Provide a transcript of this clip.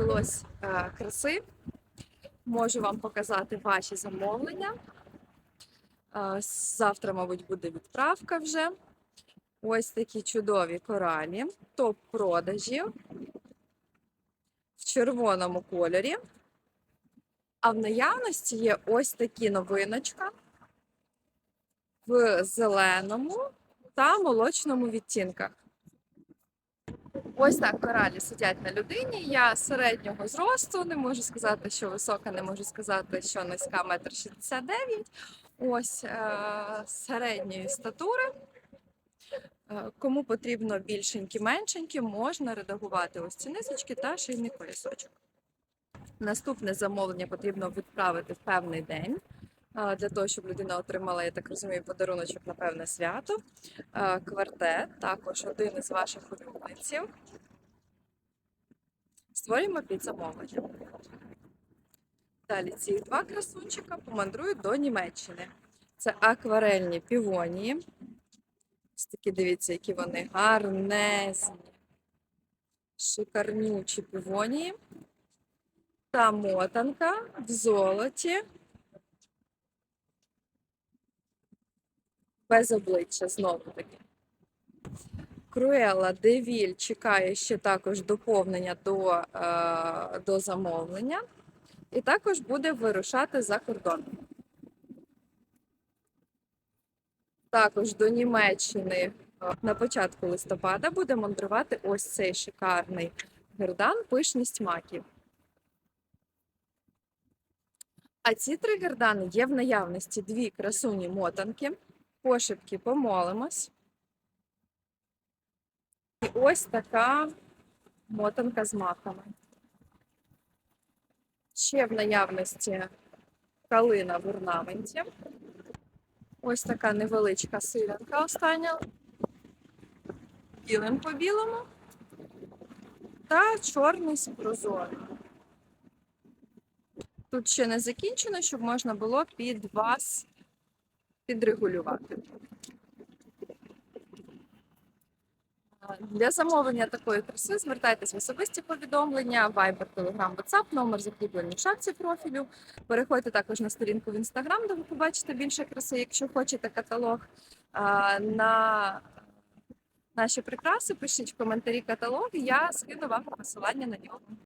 накопилось е, краси. Можу вам показати ваші замовлення. Е, Завтра, мабуть, буде відправка вже. Ось такі чудові коралі. Топ продажів в червоному кольорі. А в наявності є ось такі новиночка в зеленому та молочному відтінках. Ось так коралі сидять на людині. Я середнього зросту, не можу сказати, що висока, не можу сказати, що низька метр шістдесят дев'ять. Ось е- середньої статури. Е, Кому потрібно більшенькі, меншенькі, можна редагувати ось ці низочки та шийний колісочок. Наступне замовлення потрібно відправити в певний день. Для того, щоб людина отримала, я так розумію, подаруночок на певне свято. Квартет, також один із ваших улюбленців. Створюємо під замовлення. Далі ці два красунчика помандрують до Німеччини. Це акварельні півонії. Ось такі, дивіться, які вони гарнезні, шикарнючі півонії. Та мотанка в золоті. Без обличчя знову таки. Круела Девіль чекає ще також доповнення до, е, до замовлення. І також буде вирушати за кордон. Також до Німеччини е, на початку листопада буде мандрувати ось цей шикарний гердан пишність маків. А ці три гердани є в наявності дві красуні мотанки. Пошепки помолимось. І ось така мотанка з маками. Ще в наявності калина в орнаменті. Ось така невеличка силянка остання. Білим по білому. Та чорний з. Тут ще не закінчено, щоб можна було під вас підрегулювати. Для замовлення такої краси звертайтесь в особисті повідомлення, Viber, Telegram, WhatsApp, номер закріплений в шапці профілю. Переходьте також на сторінку в Instagram, де ви побачите більше краси, якщо хочете каталог. На наші прикраси пишіть в коментарі каталог, я скину вам посилання на нього.